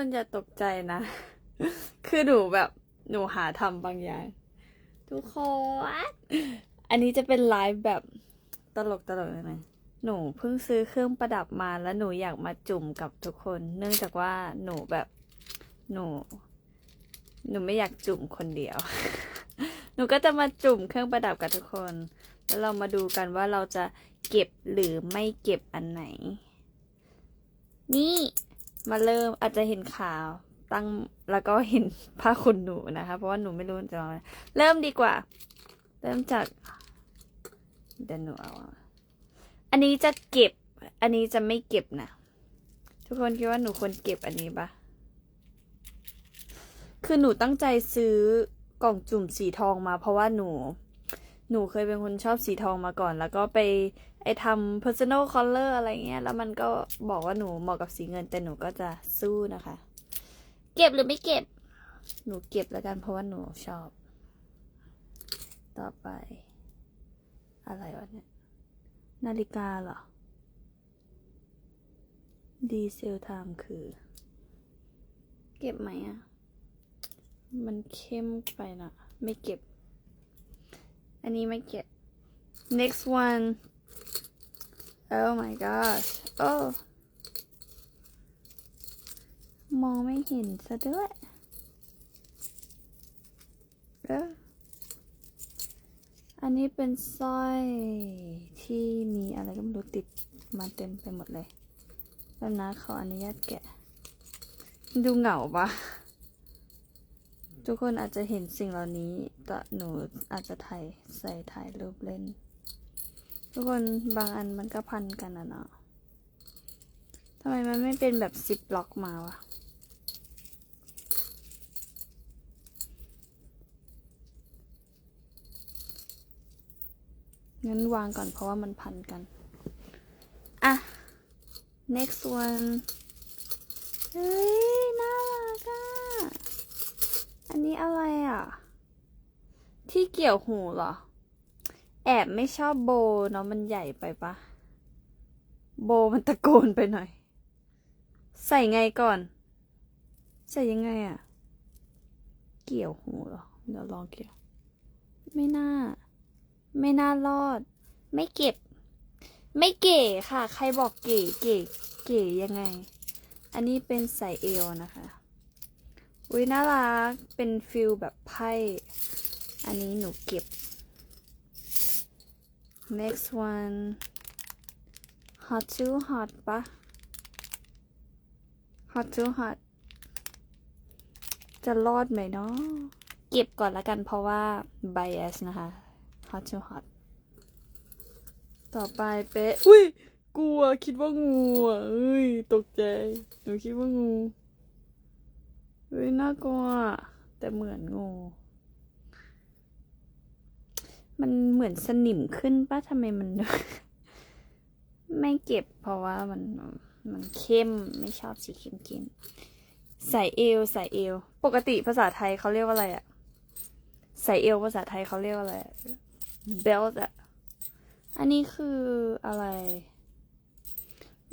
คนจะตกใจนะ คือหนูแบบหนูหาทำบางอย่าง ทุกคน อันนี้จะเป็นไลฟ์แบบตลกตลกเลยนะหนูเพิ่งซื้อเครื่องประดับมาแล้วหนูอยากมาจุ่มกับทุกคน เนื่องจากว่าหนูแบบหนู หนูไม่อยากจุ่มคนเดียว หนูก็จะมาจุ่มเครื่องประดับกับทุกคน แล้วเรามาดูกันว่าเราจะเก็บหรือไม่เก็บอันไหน นี่ มาเริ่มอาจจะเห็นข่าวตั้งแล้วก็เห็นผ้าขนหนูนะคะ เพราะว่าหนูไม่รู้จะเอาอะไรเริ่มดีกว่า เริ่มจากเดี๋ยวหนูเอาอันนี้จะเก็บ อันนี้จะไม่เก็บนะทุกคนคิดว่าหนูควรเก็บอันนี้ปะคือหนูตั้งใจซื้อกล่องจุ่มสีทองมา เพราะว่าหนู หนูเคยเป็นคนชอบสีทองมาก่อน แล้วก็ไปไอทำ personal color อะไรเงี้ย แล้วมันก็บอกว่าหนูเหมาะกับสีเงิน แต่หนูก็จะสู้นะคะ เก็บหรือไม่เก็บ หนูเก็บแล้วกันเพราะว่าหนูชอบ ต่อไป อะไรวะเนี่ย นาฬิกาเหรอ ดีเซลไทม์คือ เก็บไหมอะมันเข้มไปนะไม่เก็บ อันนี้ไม่เก็บ next one oh my gosh oh มองไม่เห็นซะด้วยเอออันนี้เป็นสร้อยที่มีอะไรก็ไม่รู้ติดมาเต็มไปหมดเลยแล้วนะขออนุญาตแกะ ดูเหงาปะ ทุกคนอาจจะเห็นสิ่งเหล่านี้แต่หนูอาจจะถ่ายใส่ถ่ายรูปเล่น ทุกคนบางอันมันก็พันกันอะเนาะทำไมมันไม่เป็นแบบซิปล็อกมาวะงั้นวางก่อนเพราะว่ามันพันกัน อะ next one เฮ้ย น่ารักอะ อันนี้อะไรอะ ที่เกี่ยวหูเหรอ แอบไม่ชอบโบเนาะมันใหญ่ไปปะโบมันตะโกนไปหน่อย ใส่ไงก่อน ใส่ยังไงอะเกี่ยวหูเหรอเดี๋ยวลองเกี่ยว ไม่น่า ไม่น่ารอด ไม่เก็บ ไม่เก๋ค่ะ ใครบอกเก๋เก๋เก๋ยังไง อันนี้เป็นใส่เอวนะคะอุ้ยน่ารักเป็นฟิลแบบไพ่ อันนี้หนูเก็บ next one hot too hot ปะ hot too hot จะรอดไหมเนาะเก็บก่อนละกันเพราะว่า bias นะคะ hot too hot ต่อไปเป๊ะอุ้ยกลัวคิดว่างูอะเอ้ยตกใจ หนูคิดว่างูเฮ้ยน่ากลัวแต่เหมือนงู มันเหมือนสนิมขึ้นปะทำไมมัน ไม่เก็บเพราะว่ามันมันเข้มไม่ชอบสีเข้มเข้มๆใส่เอวใส่เอว ปกติภาษาไทยเขาเรียกว่าอะไรอะใส่เอวภาษาไทยเขาเรียกว่าอะไร belt อะอันนี้คืออะไร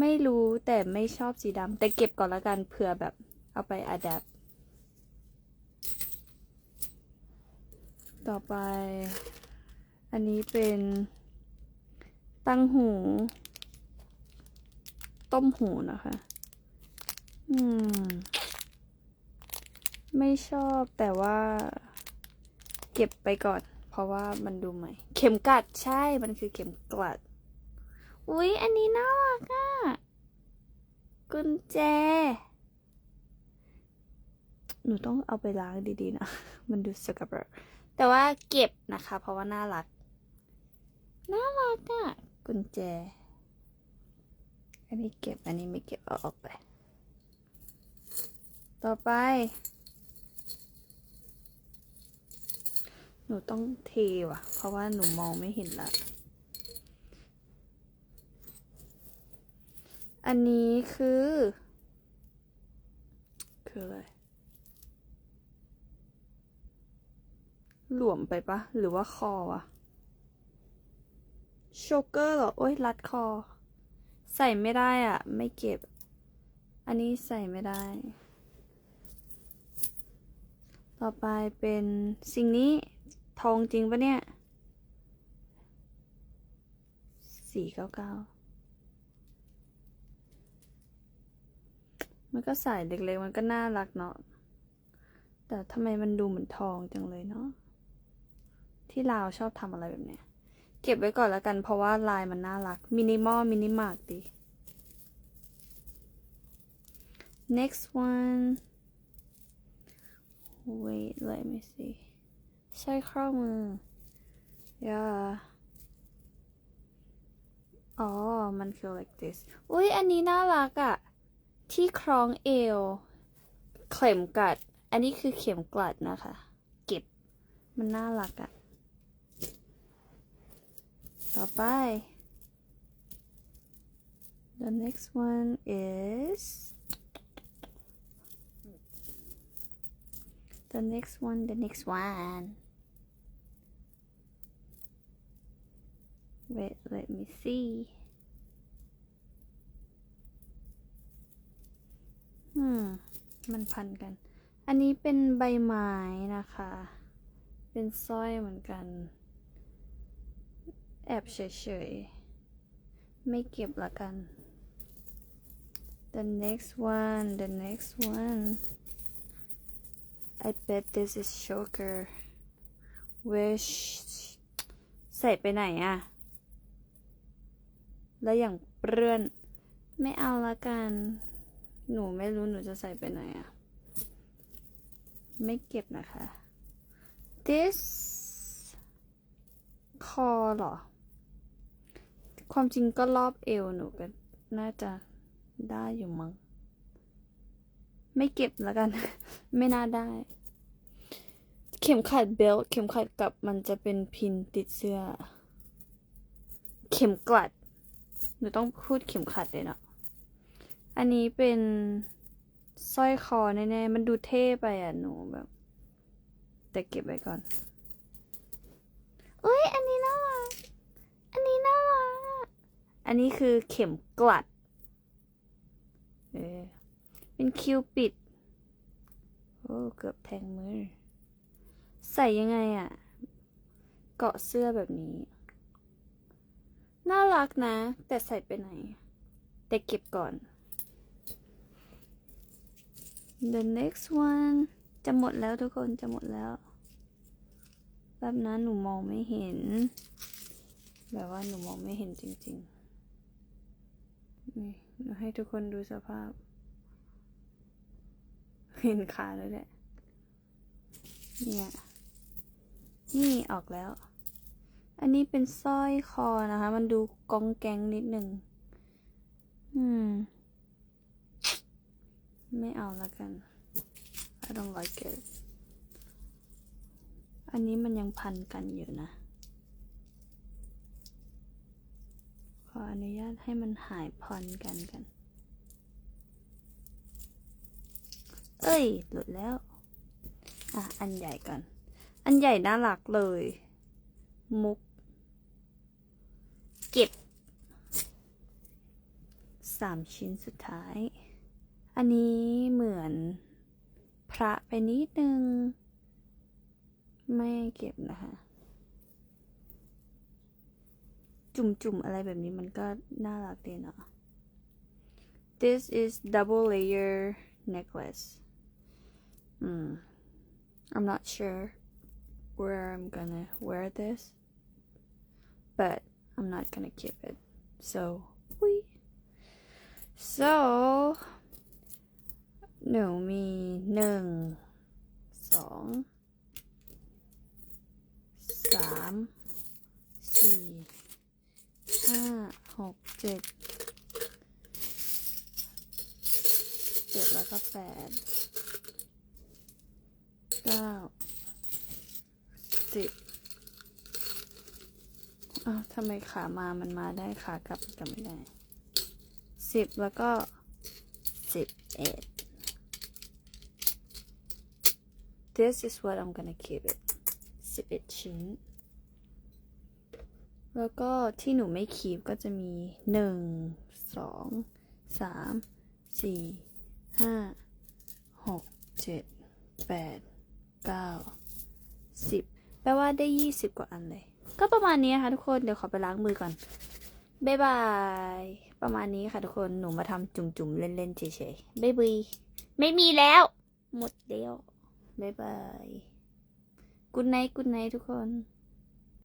ไม่รู้แต่ไม่ชอบสีดำแต่เก็บก่อนละกันเผื่อแบบเอาไป adapt ต่อไป อันนี้เป็นตั้งหู ต้มหูนะคะ อืม ไม่ชอบแต่ว่า เก็บไปก่อน เพราะว่ามันดูใหม่ เข็มกัดใช่มันคือเข็มกัด อุ๊ย อันนี้น่ารักอะกุญแจ หนูต้องเอาไปล้างดีๆนะ มันดูสกปรกแต่ว่าเก็บนะคะ เพราะว่าน่ารัก น่ารักอะกุญแจ อันนี้เก็บ อันนี้ไม่เก็บเอาออกไป ต่อไป หนูต้องเทว่ะ เพราะว่าหนูมองไม่เห็นละ อันนี้คือ คืออะไรหลวมไปปะ หรือว่าคอวะ โชกเกอร์เหรอ โอ้ยรัดคอ ใส่ไม่ได้อะ ไม่เก็บ อันนี้ใส่ไม่ได้ ต่อไปเป็นสิ่งนี้ทองจริงปะเนี่ยสี่เก้าเก้ามันก็ใส่เล็กๆ มันก็น่ารักเนาะ แต่ทำไมมันดูเหมือนทองจังเลยเนาะ ที่ลาวชอบทำอะไรแบบเนี้ย เก็บไว้ก่อนแล้วกันเพราะว่าลายมันน่ารัก มินิมอล มินิมาร์กดี next one wait let me see ใช่ข้อมือ yeah อ๋อ มันคือ like this อุ้ยอันนี้น่ารักอะที่คล้องเอว เข็มกัด อันนี้คือเข็มกลัดนะคะ เก็บ มันน่ารักอะ ต่อไป the next one is the next one the next one wait let me see อืมมันพันกัน อันนี้เป็นใบไม้นะคะ เป็นสร้อยเหมือนกัน อบเฉยๆ ไม่เก็บละกัน the next one the next one I bet this is choker wish ใส่ไปไหนอะแล้วอย่างเปรื้อน ไม่เอาละกัน หนูไม่รู้หนูจะใส่ไปไหนอะไม่เก็บนะคะ this คอเหรอ ความจริงก็รอบเอวหนูก็น่าจะได้อยู่มั้ง ไม่เก็บแล้วกัน ไม่น่าได้ เข็มขัดเบลต์เข็มขัดกับมันจะเป็นพินติดเสื้อ เข็มกลัด หนูต้องพูดเข็มขัดเลยเนาะ อันนี้เป็นสร้อยคอแน่ๆ มันดูเท่ไปอะหนูแบบ แต่เก็บไว้ก่อนอุ้ย อันนี้น่ารัก อันนี้น่ารักอะ อันนี้คือเข็มกลัด เออ เป็นคิวปิด โอ้ เกือบแทงมือ ใส่ยังไงอะเกาะเสื้อแบบนี้ น่ารักนะ แต่ใส่ไปไหน แต่เก็บก่อน the next one จะหมดแล้วทุกคนจะหมดแล้วแบบนั้นหนูมองไม่เห็น แบบว่าหนูมองไม่เห็นจริง ๆ นี่หนูให้ทุกคนดูสภาพ เห็นขาเลยแหละ เนี่ย นี่ออกแล้ว อันนี้เป็นสร้อยคอนะคะ มันดูกองแกงนิดหนึ่ง อืม ไม่เอาละกัน I don't like it อันนี้มันยังพันกันอยู่นะ ออนุญาตให้มันหายพันกันกัน เอ้ย หลุดแล้ว อะ อันใหญ่ก่อน อันใหญ่น่ารักเลย มุก เก็บสามชิ้นสุดท้าย อันนี้เหมือนพระไปนิดนึง ไม่เก็บนะคะ จุ่มๆ อะไรแบบนี้มันก็น่ารักดีเนาะ This is double layer necklace. Mm. I'm not sure where I'm gonna wear this, but I'm not gonna keep it. So, we. So, หนูมีหนึ่ง สอง สาม สี่ ห้า หก เจ็ดเจ็ดแล้วก็แปดเก้าสิบอ้าวทำไมขามามันมาได้ขากลับกลับไม่ได้สิบแล้วก็สิบเอ็ด This is what I'm gonna keep it สิบเอ็ดชิ้น แล้วก็ที่หนูไม่คีบก็จะมีหนึ่งสองสามสี่ห้าหกเจ็ดแปดเก้าสิบแปลว่าได้ยี่สิบกว่าอันเลย ก็ประมาณนี้นะคะทุกคน เดี๋ยวขอไปล้างมือก่อน บ๊ายบาย ประมาณนี้ค่ะทุกคน หนูมาทำจุ่มๆ เล่นๆเฉยๆบ๊ายบายไม่มีแล้ว หมดแล้ว บ๊ายบาย กุ d ไนกุ d ไนทุกคน